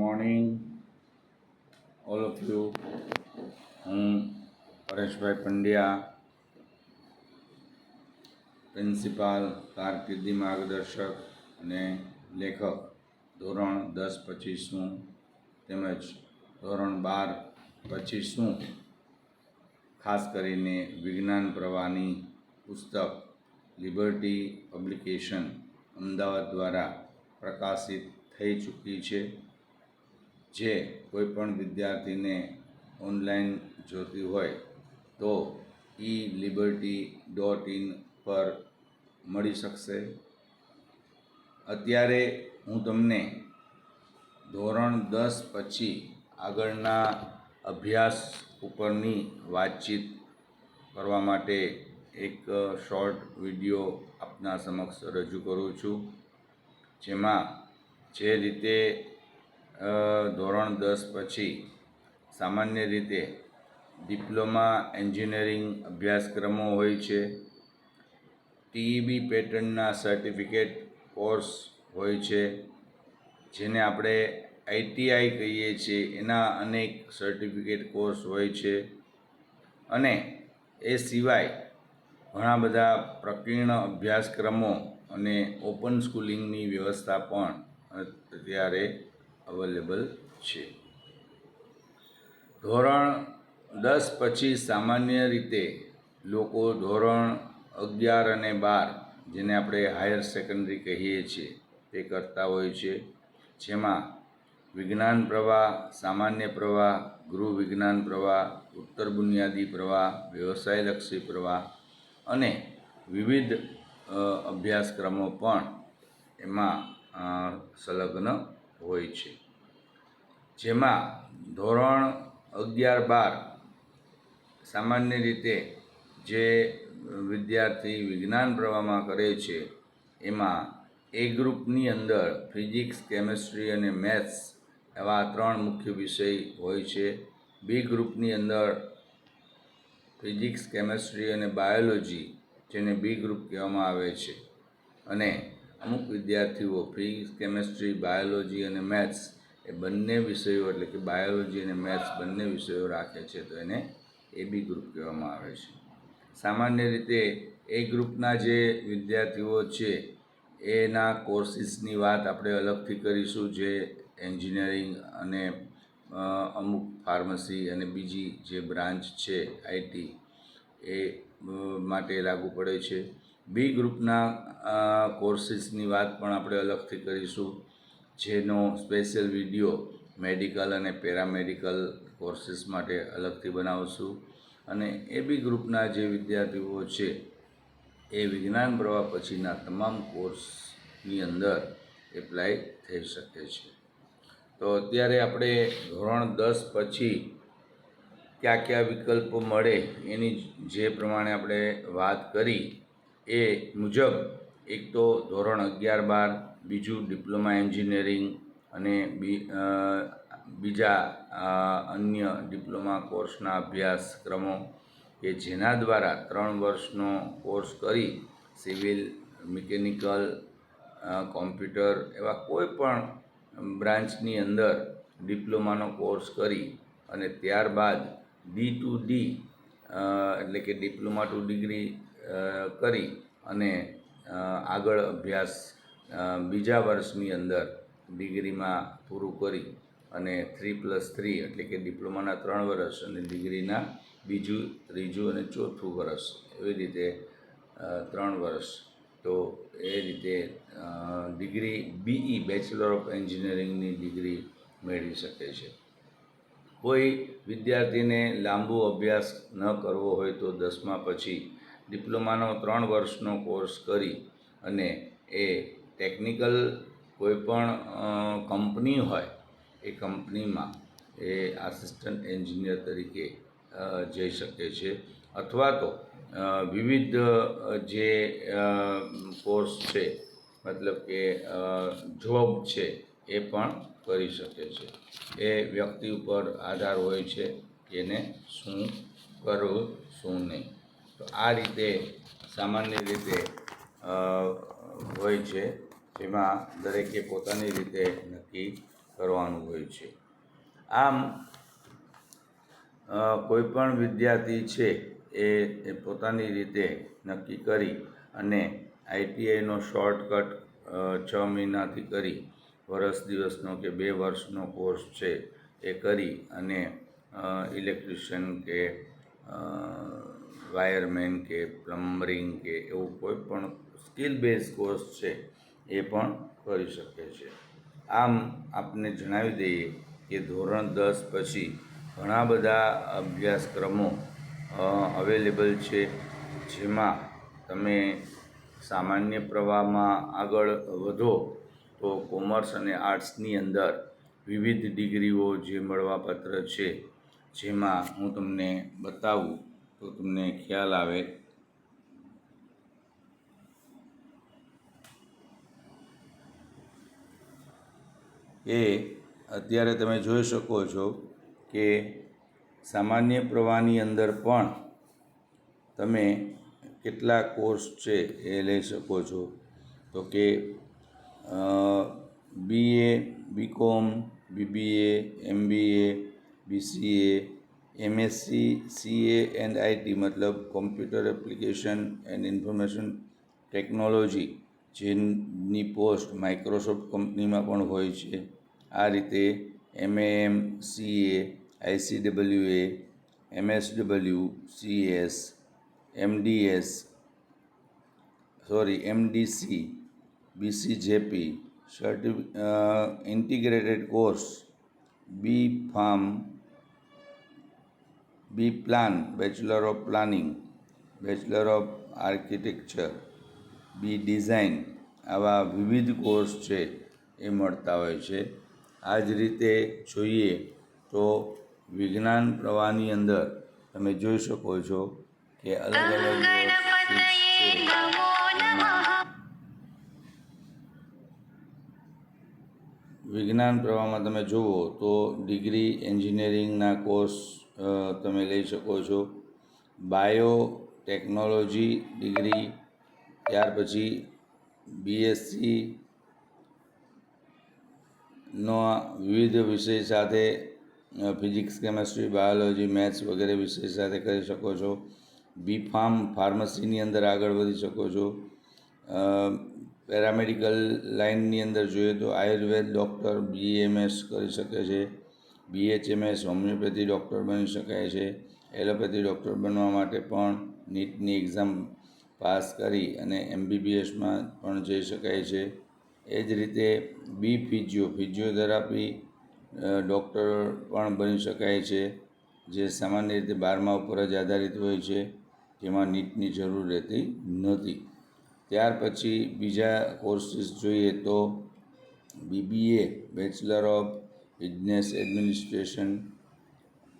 Morning all of you હું પરેશભાઈ Pandya, principal, કારકિર્દી માર્ગદર્શક અને લેખક. ધોરણ દસ પચીસનું તેમજ ધોરણ બાર પચીસનું ખાસ કરીને વિજ્ઞાન પ્રવાહની પુસ્તક લિબર્ટી પબ્લિકેશન અમદાવાદ દ્વારા પ્રકાશિત થઈ ચૂકી છે. જે કોઈપણ વિદ્યાર્થીને ઓનલાઈન જોતી હોય તો ઈ લિબર્ટી ડોટ ઇન પર મળી શકશે. અત્યારે હું તમને ધોરણ દસ પછી આગળના અભ્યાસ ઉપરની વાતચીત કરવા માટે એક શોર્ટ વીડિયો આપના સમક્ષ રજૂ કરું છું. જેમાં જે રીતે ધોરણ દસ પછી સામાન્ય રીતે ડિપ્લોમા એન્જિનિયરિંગ અભ્યાસક્રમો હોય છે. ટીઈબી પેટર્નના સર્ટિફિકેટ કોર્સ હોય છે, જેને આપણે આઈટીઆઈ કહીએ છીએ. એના અનેક સર્ટિફિકેટ કોર્સ હોય છે. અને એ સિવાય ઘણા બધા પ્રકીર્ણ અભ્યાસક્રમો અને ઓપન સ્કૂલિંગની વ્યવસ્થા પણ અત્યારે અવેલેબલ છે. ધોરણ દસ પછી સામાન્ય રીતે લોકો ધોરણ અગિયાર અને બાર, જેને આપણે હાયર સેકન્ડરી કહીએ છીએ, તે કરતા હોય છે. જેમાં વિજ્ઞાન પ્રવાહ, સામાન્ય પ્રવાહ, ગૃહ વિજ્ઞાન પ્રવાહ, ઉત્તર બુનિયાદી પ્રવાહ, વ્યવસાયલક્ષી પ્રવાહ અને વિવિધ અભ્યાસક્રમો પણ એમાં સંલગ્ન હોય છે. જેમાં ધોરણ અગિયાર બાર સામાન્ય રીતે જે વિદ્યાર્થી વિજ્ઞાન પ્રવાહમાં કરે છે, એમાં એ ગ્રુપની અંદર ફિઝિક્સ, કેમેસ્ટ્રી અને મેથ્સ એવા ત્રણ મુખ્ય વિષય હોય છે. બી ગ્રુપની અંદર ફિઝિક્સ, કેમેસ્ટ્રી અને બાયોલોજી જેને બી ગ્રુપ કહેવામાં આવે છે. અને અમુક વિદ્યાર્થીઓ ફિઝિક્સ, કેમેસ્ટ્રી, બાયોલોજી અને મેથ્સ એ બંને વિષયો એટલે કે બાયોલોજી અને મેથ્સ બંને વિષયો રાખે છે તો એને એ બી ગ્રુપ કહેવામાં આવે છે. સામાન્ય રીતે એ ગ્રુપના જે વિદ્યાર્થીઓ છે, એના કોર્સિસની વાત આપણે અલગથી કરીશું જે એન્જિનિયરિંગ અને અમુક ફાર્મસી અને બીજી જે બ્રાન્ચ છે આઈટી એ માટે લાગુ પડે છે. બી ગ્રુપના કોર્સીસની વાત પણ આપણે અલગથી કરીશું. જેનો સ્પેશિયલ વીડિયો મેડિકલ અને પેરામેડિકલ કોર્સિસ માટે અલગથી બનાવશું. અને એ બી ગ્રુપના જે વિદ્યાર્થીઓ છે, એ વિજ્ઞાન પ્રવાહ પછીના તમામ કોર્સની અંદર એપ્લાય થઈ શકે છે. તો અત્યારે આપણે ધોરણ દસ પછી કયા કયા વિકલ્પો મળે એની જે પ્રમાણે આપણે વાત કરી એ મુજબ એક તો ધોરણ અગિયાર બાર, બીજું ડિપ્લોમા એન્જિનિયરિંગ અને બી બીજા અન્ય ડિપ્લોમા કોર્સના અભ્યાસક્રમો કે જેના દ્વારા ત્રણ વર્ષનો કોર્સ કરી સિવિલ, મિકેનિકલ કોમ્પ્યુટર એવા કોઈ પણ બ્રાન્ચની અંદર ડિપ્લોમાનો કોર્સ કરી અને ત્યારબાદ ડી ટુ ડી એટલે કે ડિપ્લોમા ટુ ડિગ્રી કરી અને આગળ અભ્યાસ બીજા વર્ષની અંદર ડિગ્રીમાં પૂરું કરી અને થ્રી પ્લસ થ્રી એટલે કે ડિપ્લોમાના ત્રણ વર્ષ અને ડિગ્રીના બીજું, ત્રીજું અને ચોથું વર્ષ એવી રીતે ત્રણ વર્ષ. તો એ રીતે ડિગ્રી બીઈ, બેચલર ઓફ એન્જિનિયરિંગની ડિગ્રી મેળવી શકે છે. કોઈ વિદ્યાર્થીને લાંબો અભ્યાસ ન કરવો હોય તો દસમા પછી ડિપ્લોમાનો ત્રણ વર્ષનો કોર્સ કરી અને એ ટેકનિકલ કોઈપણ કંપની હોય, એ કંપનીમાં એ આસિસ્ટન્ટ એન્જિનિયર તરીકે જઈ શકે છે. અથવા તો વિવિધ જે કોર્સ છે, મતલબ કે જોબ છે, એ પણ કરી શકે છે. એ વ્યક્તિ ઉપર આધાર હોય છે કે એને શું કરવું, શું નહીં. તો આ રીતે સામાન્ય રીતે હોય છે, જેમાં દરેકે પોતાની રીતે નક્કી કરવાનું હોય છે. આમ કોઈપણ વિદ્યાર્થી છે એ પોતાની રીતે નક્કી કરી અને આઈટીઆઈનો શોર્ટકટ છ મહિનાથી કરી વર્ષ દિવસનો કે બે વર્ષનો કોર્સ છે એ કરી અને ઇલેક્ટ્રિશિયન કે વાયરમેન કે પ્લમ્બરિંગ કે એવું કોઈ પણ સ્કિલ બેઝ કોર્સ છે, એ પણ કરી શકે છે. આમ આપને જણાવી દઈએ કે ધોરણ દસ પછી ઘણા બધા અભ્યાસક્રમો અવેલેબલ છે, જેમાં તમે સામાન્ય પ્રવાહમાં આગળ વધો તો કોમર્સ અને આર્ટ્સની અંદર વિવિધ ડિગ્રીઓ જે મળવાપાત્ર છે, જેમાં હું તમને બતાવું. તો તમને ખ્યાલ આવે. એ અત્યારે તમે જોઈ શકો છો કે સામાન્ય પ્રવાહની અંદર પણ તમે કેટલા કોર્સ છે એ લઈ શકો છો. તો કે BA BCom BBA MBA BCA MSc CA and IT મતલબ computer application and information technology જેની પોસ્ટ માઇક્રોસોફ્ટ કંપનીમાં પણ હોય છે. આ રીતે MAM CA A MSW CS MDS sorry MDC BCJP certi integrated course B pharm B plan, bachelor of planning, bachelor of architecture, B design આવા વિવિધ course છે એ મળતા હોય છે. આ જ રીતે જોઈએ તો વિજ્ઞાન પ્રવાહની અંદર તમે જોઈ શકો છો કે અલગ અલગ વિજ્ઞાન પ્રવાહમાં તમે જુઓ તો ડિગ્રી એન્જિનિયરિંગના કોર્સ તમે લઈ શકો છો. બાયો ટેકનોલોજી ડિગ્રી, ત્યાર પછી બીએસસી નો વિવિધ વિષય સાથે ફિઝિક્સ, કેમેસ્ટ્રી, બાયોલોજી, મેથ્સ વગેરે વિષય સાથે કરી શકો છો. બી ફાર્મ ફાર્મસીની અંદર આગળ વધી શકો છો. પેરામેડિકલ લાઇનની અંદર જોઈએ તો આયુર્વેદ ડૉક્ટર બીએમએસ કરી શકે છે. બીએચએમએસ હોમિયોપેથી ડૉક્ટર બની શકાય છે. એલોપેથી ડૉક્ટર બનવા માટે પણ નીટની એક્ઝામ પાસ કરી અને એમબીબીએસમાં પણ જઈ શકાય છે. એ જ રીતે બી ફિઝિયો ફિઝિયોથેરાપી ડૉક્ટર પણ બની શકાય છે, જે સામાન્ય રીતે બારમા ઉપર જ આધારિત હોય છે, જેમાં નીટની જરૂર રહેતી નથી. ત્યાર પછી બીજા કોર્સીસ જોઈએ તો BBA bachelor of business administration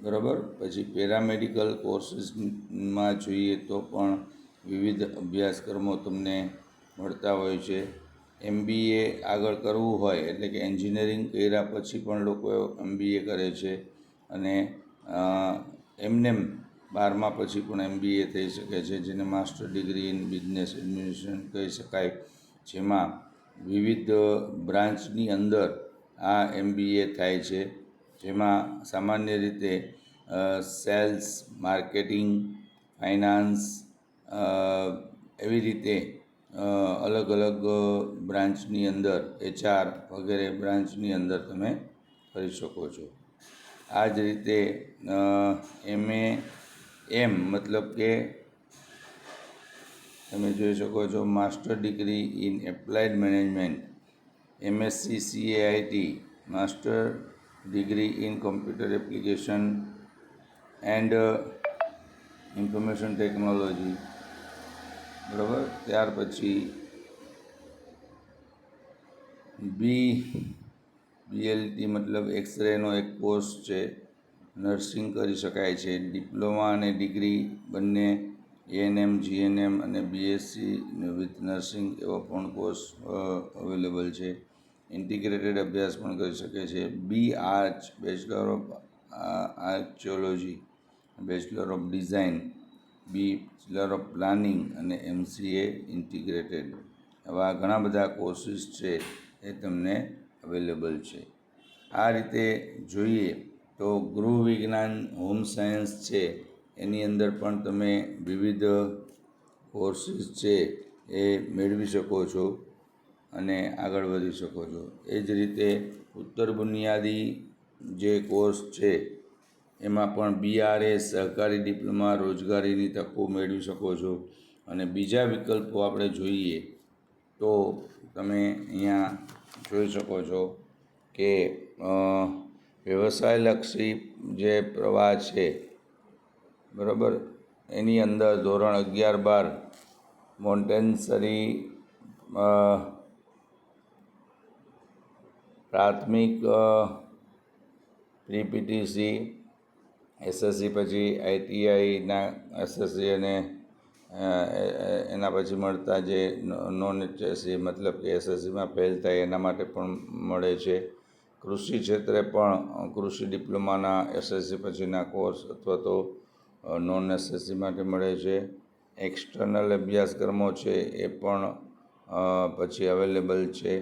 બરાબર? પછી પેરામેડિકલ કોર્સીસમાં જોઈએ તો પણ વિવિધ અભ્યાસક્રમો તમને મળતા હોય છે. એમબીએ આગળ કરવું હોય એટલે કે એન્જિનિયરિંગ કર્યા પછી પણ લોકો એમબીએ કરે છે. અને એમનેમ બારમા પછી પણ એમબીએ થઈ શકે છે, જેને master degree in business administration કહી શકાય. જેમાં વિવિધ બ્રાન્ચની અંદર આ એમબીએ થાય છે, જેમાં સામાન્ય રીતે સેલ્સ, માર્કેટિંગ, ફાઇનાન્સ એવી રીતે અલગ અલગ બ્રાન્ચની અંદર, એચઆર વગેરે બ્રાન્ચની અંદર તમે કરી શકો છો. આ જ રીતે એમએ એમ મતલબ કે તમે જોઈ શકો છો, master degree in applied management. MSc CAIT master degree in computer application and information technology બરાબર? ત્યાર પછી બી બીએલટી મતલબ એક્સરેનો એક કોર્સ છે. નર્સિંગ કરી શકાય છે. ડિપ્લોમા અને ડિગ્રી બંને એએનએમ જીએનએમ અને બીએસસી વિથ નર્સિંગ એવો પણ કોર્સ અવેલેબલ છે. ઇન્ટિગ્રેટેડ અભ્યાસ પણ કરી શકે છે. B arch bachelor of archaeology bachelor of design, B bachelor of planning અને એમસીએ ઇન્ટિગ્રેટેડ. આવા ઘણા બધા કોર્સીસ છે એ તમને અવેલેબલ છે. આ રીતે જોઈએ તો ગૃહ વિજ્ઞાન હોમ સાયન્સ છે, એની અંદર પણ તમે વિવિધ કોર્સીસ છે એ મેળવી શકો છો. અને આગળ વધી શકો છો. એ જ રીતે ઉત્તર બુનિયાદી જે કોર્સ છે, એમાં પણ બીઆરએ સહકારી ડિપ્લોમા રોજગારીની તકો મેળવી શકો છો. અને બીજા વિકલ્પો આપણે જોઈએ તો તમે અહીંયા જોઈ શકો છો કે વ્યવસાયલક્ષી જે પ્રવાહ છે, બરાબર? એની અંદર ધોરણ અગિયાર બાર મોન્ટેન્સરી પ્રાથમિક પીપીટીસી એસએસસી પછી આઈટીઆઈના એસએસસી અને એના પછી મળતા જે નોન એચએસસી મતલબ કે એસએસસીમાં ફેલ થાય એના માટે પણ મળે છે. કૃષિ ક્ષેત્રે પણ કૃષિ ડિપ્લોમાના એસએસસી પછીના કોર્સ અથવા તો નોન એસએસસી માટે મળે છે. એક્સટર્નલ અભ્યાસક્રમો છે એ પણ પછી અવેલેબલ છે.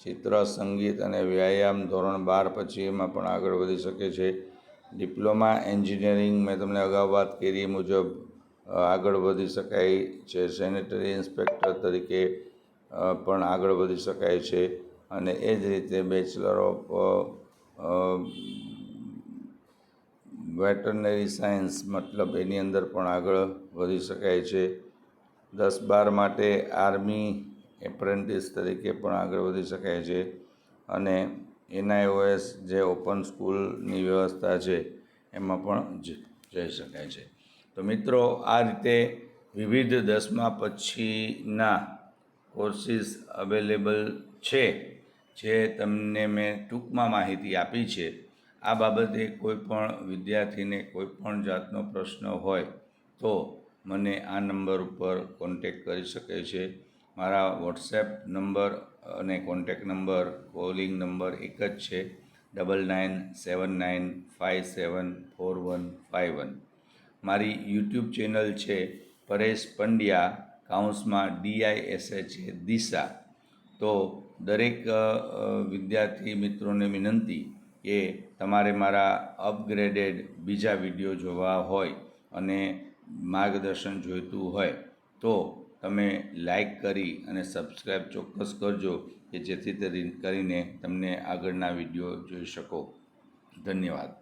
ચિત્ર, સંગીત અને વ્યાયામ ધોરણ બાર પછી એમાં પણ આગળ વધી શકે છે. ડિપ્લોમા એન્જિનિયરિંગ મેં તમને અગાઉ વાત કરી મુજબ આગળ વધી શકાય છે. સેનેટરી ઇન્સ્પેક્ટર તરીકે પણ આગળ વધી શકાય છે. અને એ જ રીતે બેચલર ઓફ વેટરનરી સાયન્સ મતલબ એની અંદર પણ આગળ વધી શકાય છે. દસ બાર માટે આર્મી એપ્રેન્ટિસ તરીકે પણ આગળ વધી શકાય છે અને એનઆઈઓએસ જે ઓપન સ્કૂલની વ્યવસ્થા છે એમાં પણ જઈ શકાય છે. તો મિત્રો, આ રીતે વિવિધ દસમા પછીના કોર્સીસ અવેલેબલ છે જે તમને મેં ટૂંકમાં માહિતી આપી છે. આ બાબતે કોઈ પણ વિદ્યાર્થીને કોઈ પણ જાતનો પ્રશ્ન હોય તો મને આ નંબર ઉપર કોન્ટેક કરી શકે છે. મારા વોટ્સએપ નંબર અને કોન્ટેક નંબર, કોલિંગ નંબર એક જ છે. Double nine seven nine five seven four one five one. મારી યુટ્યુબ ચેનલ છે પરેશ પંડ્યા, કાઉન્સમાં ડીઆઈએસએચ દિશા. તો દરેક વિદ્યાર્થી મિત્રોને વિનંતી કે તમારે મારા અપગ્રેડેડ બીજા વીડિયો જોવા હોય અને માર્ગદર્શન જોઈતું હોય તો તમે લાઈક કરી અને સબસ્ક્રાઈબ ચોક્કસ કરજો કે જેથી કરીને તમને આગળના વીડિયો જોઈ શકો. ધન્યવાદ.